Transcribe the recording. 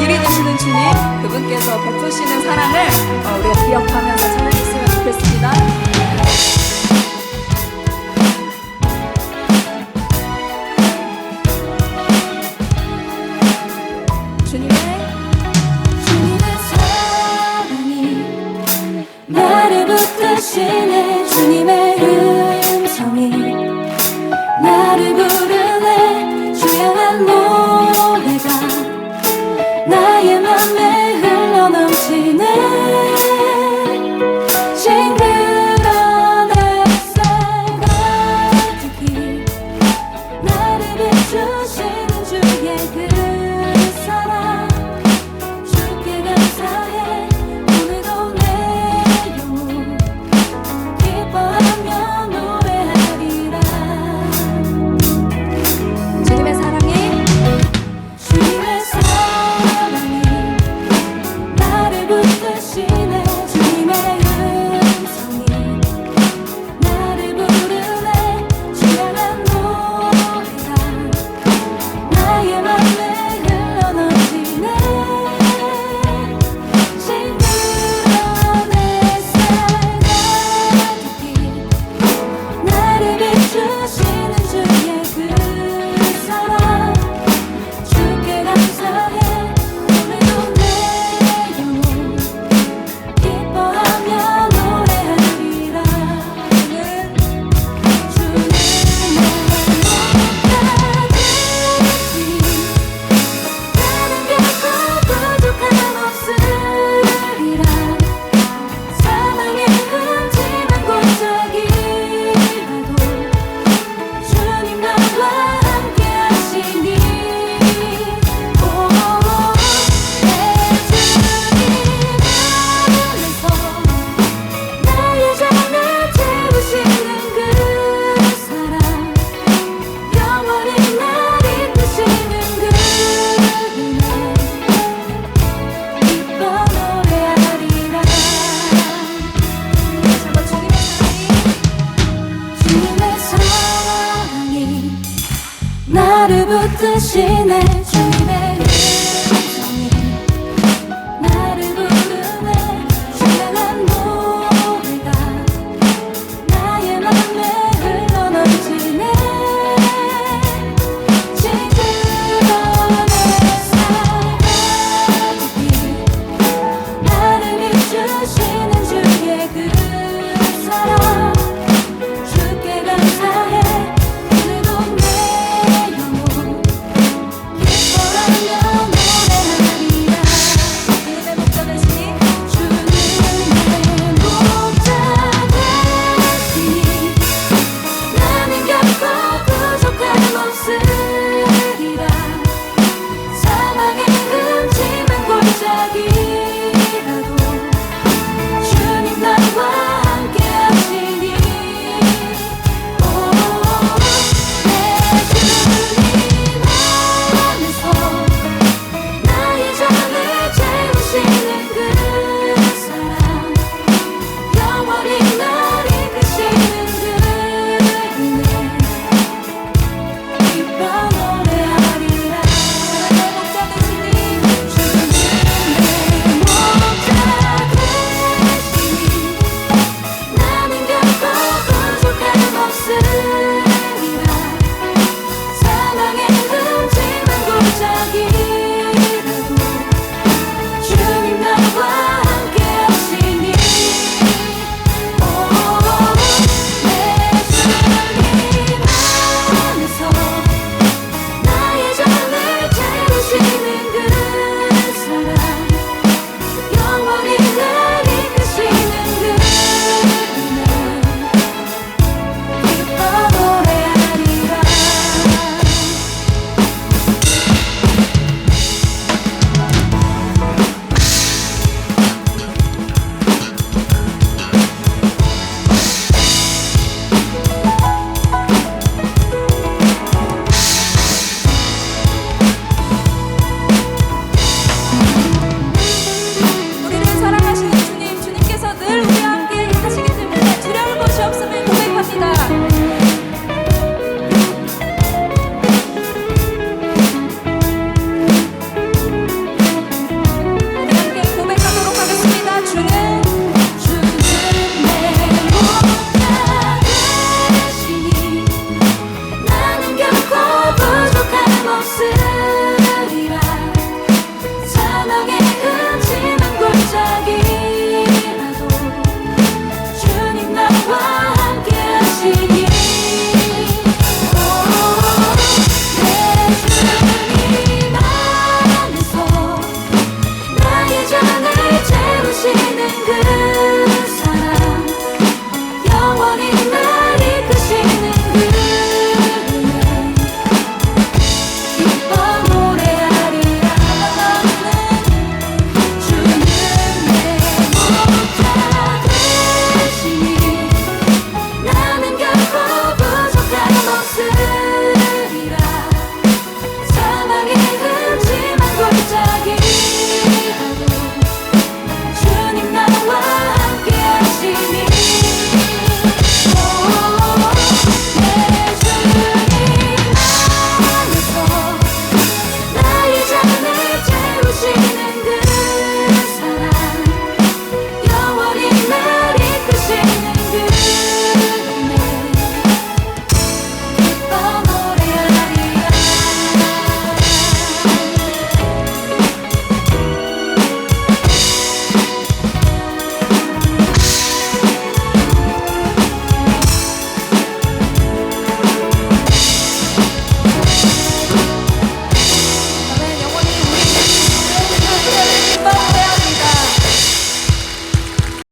길이 되시는 주님 그분께서 베푸시는 사랑을 어, 우리가 기억하면서 살아있으면 좋겠습니다. 주님의 사랑이 나를 붙드시네 주님의 뜻이 내 주님의 Nobody